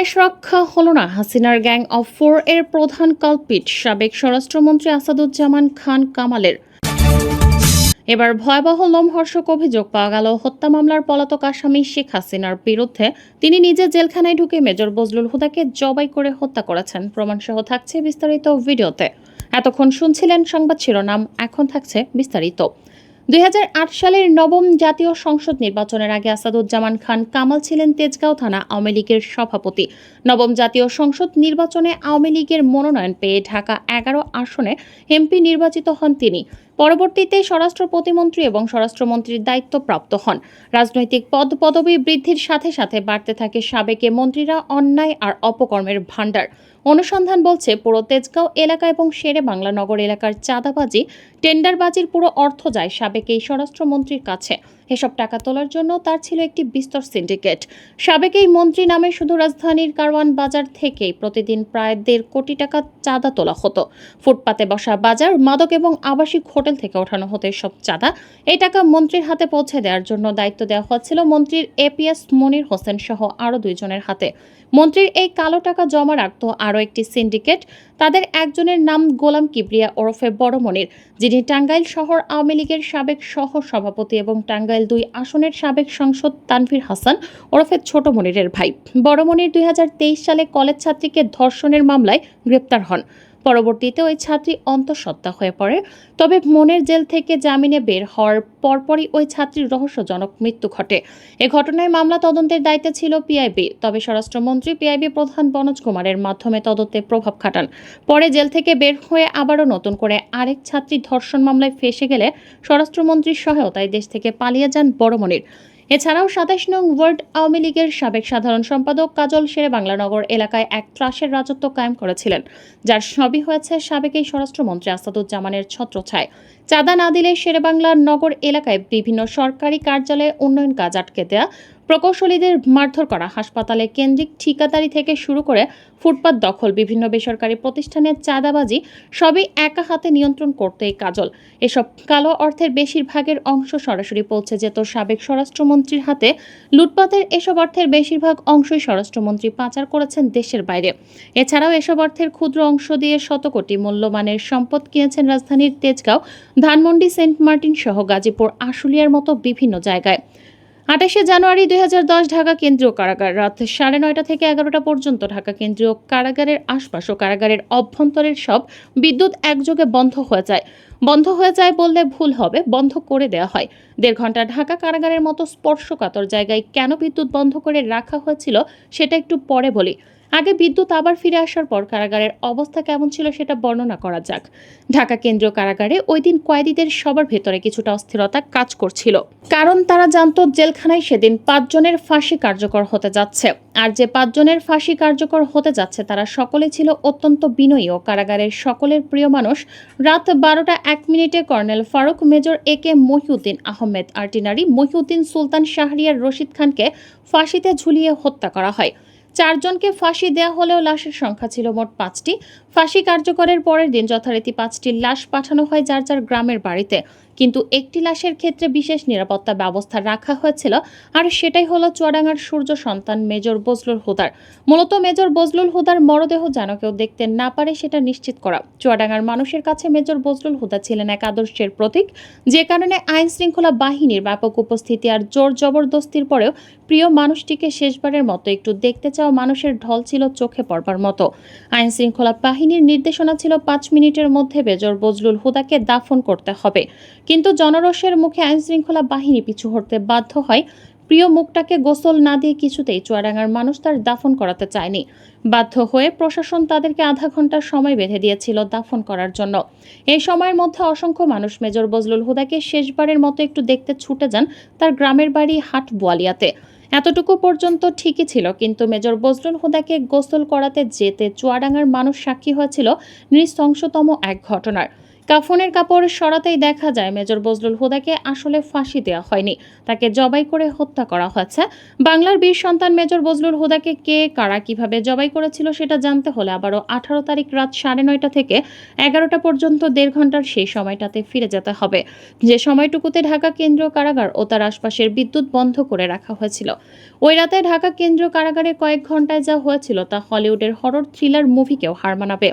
শেষ রক্ষা হলো না। হাসিনার গ্যাং অফ ফোর এর প্রধান কালপিট সাবেক স্বরাষ্ট্রমন্ত্রী আসাদুজ্জামান খান কামালের। এবার ভয়াবহ লোমহর্ষক অভিযোগ পাওয়া গেল। হত্যা মামলার পলাতক আসামি শেখ হাসিনার বিরুদ্ধে। তিনি নিজে জেলখানায় ঢুকে মেজর বজলুল হুদাকে জবাই করে হত্যা করেছেন। প্রমাণসহ থাকছে বিস্তারিত ভিডিওতে। এতক্ষণ শুনছিলেন সংবাদ শিরোনাম, এখন থাকছে বিস্তারিত। দুই হাজার আট সালের নবম জাতীয় সংসদ নির্বাচনের আগে আসাদুজ্জামান খান কামাল ছিলেন তেজগাঁও থানা আওয়ামী লীগের সভাপতি। নবম জাতীয় সংসদ নির্বাচনে আওয়ামী লীগের মনোনয়ন পেয়ে ঢাকা এগারো আসনে এমপি নির্বাচিত হন তিনি। পরবর্তীতে স্বরাষ্ট্র প্রতিমন্ত্রী এবং স্বরাষ্ট্রমন্ত্রীর দায়িত্ব প্রাপ্ত হন। রাজনৈতিক পদ পদবি বৃদ্ধির সাথে সাথে বাড়তে থাকে সাবেকে মন্ত্রীরা অন্যায় আর অপকর্মের ভাণ্ডার। অনুসন্ধান বলছে, পুরো তেজগাঁও এলাকা এবং শেরে বাংলা নগর এলাকার চাঁদাবাজি, টেন্ডারবাজির পুরো অর্থ যায় সাবেক এই স্বরাষ্ট্রমন্ত্রীর কাছে। এসব টাকা তোলার জন্য তার ছিল একটি বিস্তর সিন্ডিকেট। সাবেক এই মন্ত্রী নামে শুধু রাজধানীর কারওয়ান বাজার থেকেই প্রতিদিন প্রায় দেড় কোটি টাকা চাঁদা তোলা হতো। ফুটপাতে বসা বাজার, মাদক এবং আবাসিক হোটেল থেকে ওঠানো হতো এসব চাঁদা এই টাকা মন্ত্রীর হাতে পৌঁছে দেওয়ার জন্য দায়িত্ব দেওয়া হচ্ছিল মন্ত্রীর এপিএস মনির হোসেন সহ আরও দুইজনের হাতে। মন্ত্রীর এই কালো টাকা জমা রাখত আরও একটি সিন্ডিকেট। তাদের একজনের নাম গোলাম কিবরিয়া ওরফে বড় মনির, যিনি টাঙ্গাইল শহর আওয়ামী লীগের সাবেক সহ সভাপতি এবং টাঙ্গাইল দুই আসনের সাবেক সাংসদ তানভীর হাসান ওরফে ছোট মনিরের ভাই। বড় মনির দুই সালে কলেজ ছাত্রীকে ধর্ষণের মামলায় গ্রেপ্তার হন। পরবর্তীতে ওই ছাত্রী অন্তঃসত্ত্বা হয়ে পড়ে। তবে মনের জেল থেকে জামিনে বের হওয়ার পরপরই ওই ছাত্রীর রহস্যজনক মৃত্যু ঘটে। এ ঘটনায় মামলা তদন্তের দায়িত্বে ছিল পিআইবি তবে স্বরাষ্ট্রমন্ত্রী পিআইবি প্রধান বনজ কুমারের মাধ্যমে তদন্তে প্রভাব খাটান। পরে জেল থেকে বের হয়ে আবারও নতুন করে আরেক ছাত্রী ধর্ষণ মামলায় ফেসে গেলে স্বরাষ্ট্রমন্ত্রীর সহায়তায় দেশ থেকে পালিয়ে যান বড়মনির। এছাড়াও সাতাশ নং ওয়ার্ড আওয়ামী লীগের সাবেক সাধারণ সম্পাদক কাজল শেরে বাংলানগর এলাকায় এক ত্রাসের রাজত্ব কায়েম করেছিলেন, যার সবই হয়েছে সাবেক এই স্বরাষ্ট্রমন্ত্রী আসাদুজ্জামানের ছত্রছায়। চাঁদা না দিলে শেরেবাংলা নগর এলাকায় বিভিন্ন সরকারি কার্যালয়ে উন্নয়ন কাজ আটকে দেয়া প্রকৌশলীদের মারধর করা। হাসপাতালে কেন্দ্রিক ঠিকাদারি থেকে শুরু করে ফুটপাত দখল, বিভিন্ন বেসরকারি প্রতিষ্ঠানের চাঁদাবাজি, সবই একা হাতে নিয়ন্ত্রণ করতে এই কাজল। এসব কালো অর্থের বেশিরভাগের অংশ সরাসরি পৌঁছে যেত সাবেক স্বরাষ্ট্রমন্ত্রীর হাতে। লুটপাতের এসব অর্থের বেশিরভাগ অংশই স্বরাষ্ট্রমন্ত্রী পাচার করেছেন দেশের বাইরে। এছাড়াও এসব অর্থের ক্ষুদ্র অংশ দিয়ে শত কোটি মূল্যমানের সম্পদ কিনেছেন রাজধানীর তেজগাঁও, ধানমন্ডি, সেন্ট মার্টিন সহ গাজীপুর, আশুলিয়ার মতো বিভিন্ন জায়গায়। আঠাশে জানুয়ারি দু হাজার দশ ঢাকা কেন্দ্রীয় কারাগার। রাত সাড়ে নয়টা থেকে এগারোটা পর্যন্ত ঢাকা কেন্দ্রীয় কারাগারের আশপাশ ও কারাগারের অভ্যন্তরের সব বিদ্যুৎ একযোগে বন্ধ হয়ে যায়। বন্ধ হয়ে যায় বললে ভুল হবে, বন্ধ করে দেওয়া হয়। দেড় ঘণ্টা ঢাকা কারাগারের মতো স্পর্শকাতর জায়গায় কেন বিদ্যুৎ বন্ধ করে রাখা হয়েছিল সেটা একটু পরে বলি। আগে বিদ্যুৎ আবার ফিরে আসার পর কারাগারের অবস্থা কেমন ছিল সেটা বর্ণনা করা যাক। ঢাকা কেন্দ্রীয় কারাগারে ওই দিন কয়েদিদের সবার ভেতরে কিছুটা অস্থিরতা কাজ করছিল। কারণ তারা জানতো জেলখানায় সেদিন পাঁচজনের ফাঁসি কার্যকর হতে যাচ্ছে। আর যে পাঁচজনের ফাঁসি কার্যকর হতে যাচ্ছে তারা সকলে ছিল অত্যন্ত বিনয়ী ও কারাগারের সকলের প্রিয় মানুষ। রাত বারোটা এক মিনিটে colonel Faruk, major A K Mohiuddin Ahmed, artillery Mohiuddin Sultan Shahriar Rashid খানকে ফাঁসিতে ঝুলিয়ে হত্যা করা হয়। চারজনকে ফাঁসি দেওয়া হলেও লাশের সংখ্যা ছিল মোট পাঁচটি। ফাঁসি কার্যকরের পরের দিন যথারীতি পাঁচটি লাশ পাঠানো হয় যার যার গ্রামের বাড়িতে। কিন্তু একটি লাশের ক্ষেত্রে বিশেষ নিরাপত্তা ব্যবস্থা রাখা হয়েছিল, আর সেটাই হলো চুয়াডাঙ্গার সূর্য সন্তান মেজর বজলুল হুদার। মূলত মেজর বজলুল হুদার মরদেহ যেন কেউ দেখতে না পারে সেটা নিশ্চিত করা। চুয়াডাঙ্গার মানুষের কাছে মেজর বজলুল হুদা ছিলেন এক আদর্শের প্রতীক, যে কারণে আইন শৃঙ্খলা বাহিনীর ব্যাপক উপস্থিতি আর জোর জবরদস্তির পরেও প্রিয় মানুষটিকে শেষবারের মতো একটু দেখতে চাওয়া মানুষের ঢল ছিল চোখে পড়বার মতো। আইন শৃঙ্খলা বাহিনীর নির্দেশনা ছিল পাঁচ মিনিটের মধ্যে মেজর বজলুল হুদাকে দাফন করতে হবে। কিন্তু জনরসের মুখে আইন শৃঙ্খলা বাহিনী পিছু হটতে বাধ্য হয়। প্রিয় মুখটাকে গোসল না দিয়ে কিছুতেই চুয়াডাঙ্গার মানুষ তার দাফন করাতে চায়নি। বাধ্য হয়ে প্রশাসন তাদেরকে আধা ঘণ্টার সময় বেঁধে দিয়েছিল দাফন করার জন্য। এই সময়ের মধ্যে অসংখ্য মানুষ মেজর বজলুল হুদাকে শেষবারের মতো একটু দেখতে ছুটে যান তার গ্রামের বাড়ি হাট বোয়ালিয়াতে এতটুকু পর্যন্ত ঠিকই ছিল, কিন্তু মেজর বজলুল হুদাকে গোসল করাতে যেতে চুয়াডাঙ্গার মানুষ সাক্ষী হয়েছিল নৃশংসতম এক ঘটনার। কাফনের কাপড় সরাতেই দেখা যায় মেজর বজলুল হুদাকে আসলে ফাঁসি দেওয়া হয়নি। তাকে জবাই করে হত্যা করা হয়েছে। বাংলার বীর সন্তান মেজর বজলুল হুদাকে কে, কারা কীভাবে জবাই করেছিল সেটা জানতে হলে আবারও আঠারো তারিখ রাত সাড়ে নয়টা থেকে এগারোটা পর্যন্ত দেড় ঘণ্টার সেই সময়টাতে ফিরে যেতে হবে। যে সময়টুকুতে ঢাকা কেন্দ্রীয় কারাগার ও তার আশপাশের বিদ্যুৎ বন্ধ করে রাখা হয়েছিল। ওই রাতে ঢাকা কেন্দ্রীয় কারাগারে কয়েক ঘন্টায় যা হয়েছিল তা হলিউডের হরর থ্রিলার মুভিকেও হার মানাবে।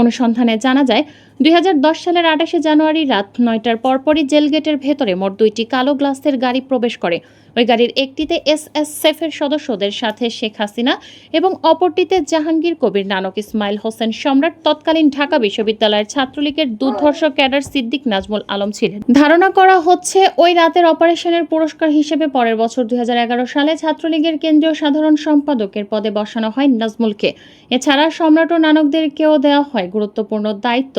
অনুসন্ধানে জানা যায়, দুই দশ সালের আঠাশে জানুয়ারি রাত নয়টার পরপরই জেল গেটের ভেতরে মোট দুইটি কালো গ্লাসের গাড়ি প্রবেশ করে। ওই গাড়ির একটিতে এস এস সেফের সদস্যদের সাথে শেখ হাসিনা এবং অপরটিতে জাহাঙ্গীর কবির নানক ইসমাইল হোসেন সম্রাট, তৎকালীন ঢাকা বিশ্ববিদ্যালয়ের ছাত্রলীগের দুর্ধর্ষ ক্যাডার সিদ্দিক নাজমুল আলম ছিলেন। ধারণা করা হচ্ছে, ওই রাতের অপারেশনের পুরস্কার হিসেবে পরের বছর দুই হাজার এগারো সালে ছাত্রলীগের কেন্দ্রীয় সাধারণ সম্পাদকের পদে বসানো হয় নাজমুলকে। এছাড়া সম্রাট ও নানকদেরকেও দেওয়া হয় গুরুত্বপূর্ণ দায়িত্ব।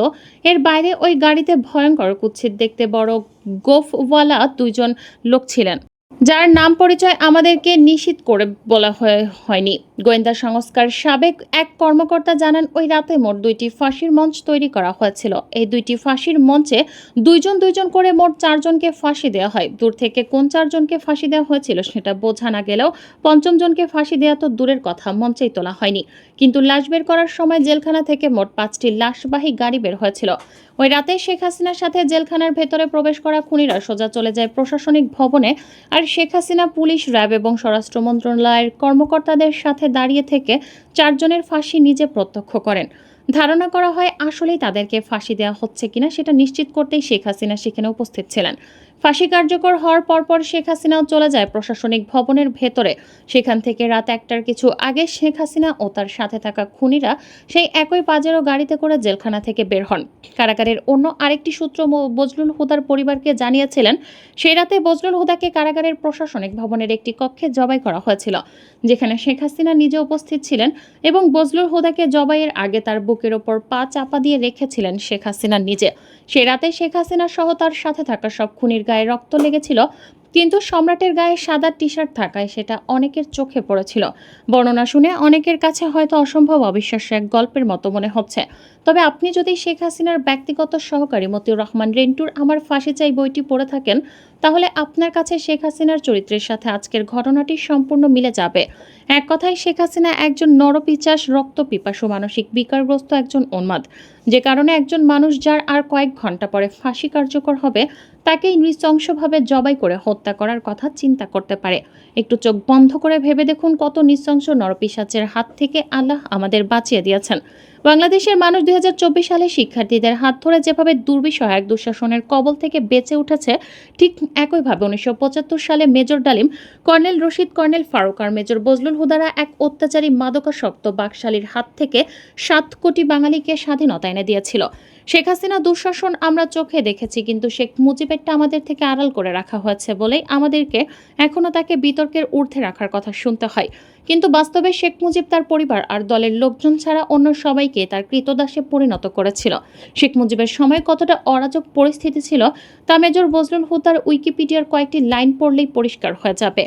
এর বাইরে ওই গাড়িতে ভয়ঙ্কর কুৎসিত দেখতে বড় গোফওয়ালা দুইজন লোক ছিলেন, যার নাম পরিচয় আমাদেরকে নিশ্চিত করে বলা হয়ে- হয়নি। গোয়েন্দা সংস্কার সাবেক এক কর্মকর্তা জানান, ওই রাতে মোট দুইটি ফাঁসির মঞ্চ তৈরি করা হয়েছিল। এই দুইটি ফাঁসির মঞ্চে দুইজন দুইজন করে মোট চারজনকে ফাঁসি দেওয়া হয়। দূর থেকে কোন চারজনকে ফাঁসি দেওয়া হয়েছিল সেটা বোঝা না গেলেও পঞ্চম জনকে ফাঁসি দেওয়া তো দূরের কথা, মঞ্চেই তোলা হয়নি। কিন্তু লাশ বের করার সময় জেলখানা থেকে মোট পাঁচটি লাশবাহী গাড়ি বের হয়েছিল। ওই রাতে শেখ হাসিনার সাথে জেলখানার ভেতরে প্রবেশ করা খুনিরা সোজা চলে যায় প্রশাসনিক ভবনে। আর শেখ হাসিনা পুলিশ, র্যাব এবং স্বরাষ্ট্র মন্ত্রণালয়ের কর্মকর্তাদের সাথে দাঁড়িয়ে থেকে চারজনের ফাঁসি নিজে প্রত্যক্ষ করেন। ধারণা করা হয় আসলেই তাদেরকে ফাঁসি দেওয়া হচ্ছে কিনা সেটা নিশ্চিত করতেই শেখ হাসিনা সেখানে উপস্থিত ছিলেন। ফাঁসি কার্যকর হওয়ার পরপর শেখ হাসিনাও চলে যায় প্রশাসনিক ভবনের ভেতরে। সেখান থেকে রাত একটার কিছু আগে শেখ হাসিনা ও তার সাথে থাকা খুনিরা সেই একই পাজেরো গাড়িতে করে জেলখানা থেকে বের হন। কারাগারের অন্য আরেকটি সূত্র বজলুল হুদার পরিবারকে জানিয়েছিলেন, সেই রাতে বজলুল হুদাকে কারাগারের প্রশাসনিক ভবনের একটি কক্ষে জবাই করা হয়েছিল, যেখানে শেখ হাসিনা নিজে উপস্থিত ছিলেন এবং বজলুল হুদাকে জবাইয়ের আগে তার বুকের ওপর পা চাপা দিয়ে রেখেছিলেন শেখ হাসিনা নিজে। সে রাতে শেখ হাসিনা সহ তার সাথে থাকা সব খুনির গায়ে রক্ত লেগেছিল। কিন্তু সম্রাটের গায়ে সাদা টি শার্ট থাকায় সেটা অনেকের চোখে পড়েছিল। বর্ণনা শুনে অনেকের কাছে হয়তো অসম্ভব অবিশ্বাস্য এক গল্পের মতো মনে হচ্ছে। তবে আপনি যদি শেখ হাসিনার ব্যক্তিগত সহকারী মতিউর রহমান রেন্টুর আমার ফাঁসি চাই বইটি পড়ে থাকেন, তাহলে আপনার কাছে শেখ হাসিনার চরিত্রের সাথে আজকের ঘটনাটি সম্পূর্ণ মিলে যাবে। এক কথায়, শেখ হাসিনা একজন নরপিচাস রক্ত পিপাসু মানসিক বিকারগ্রস্ত একজন উন্মাদ। যে কারণে একজন মানুষ যার আর কয়েক ঘণ্টা পরে ফাঁসি কার্যকর হবে, তাকেই নৃশংসভাবে জবাই করে হত্যা করার কথা চিন্তা করতে পারে। একটু চোখ বন্ধ করে ভেবে দেখুন কত নৃশংস নরপিসাচের হাত থেকে আল্লাহ আমাদের বাঁচিয়ে দিয়েছেন। বাংলাদেশের মানুষ দুই হাজার চব্বিশ সালে শিক্ষার্থীদের হাত ধরে যেভাবে দুর্বিষহ এক দুঃশাসনের কবল থেকে বেঁচে উঠেছে, ঠিক একইভাবে উনিশশো পঁচাত্তর সালে major Dalim, colonel Rashid colonel Faruk আর মেজর বজলুল হুদারা এক অত্যাচারী মাদকাসক্ত বাকশালীর হাত থেকে সাত কোটি বাঙালিকে স্বাধীনতা এনে দিয়েছিল। শেখ হাসিনা দুঃশাসন আমরা চোখে দেখেছি, কিন্তু শেখ মুজিবেরটা আমাদের থেকে আড়াল করে রাখা হয়েছে বলেই আমাদেরকে এখনও তাকে বিতর্কের ঊর্ধ্বে রাখার কথা শুনতে হয়। কিন্তু বাস্তবে শেখ মুজিব তার পরিবার আর দলের লোকজন ছাড়া অন্য সবাইকে তার কৃতদাসে পরিণত করেছিল। শেখ মুজিবের সময় কতটা অরাজক পরিস্থিতি ছিল তা মেজর বজলুল হুদার উইকিপিডিয়ার কয়েকটি লাইন পড়লেই পরিষ্কার হয়ে যাবে।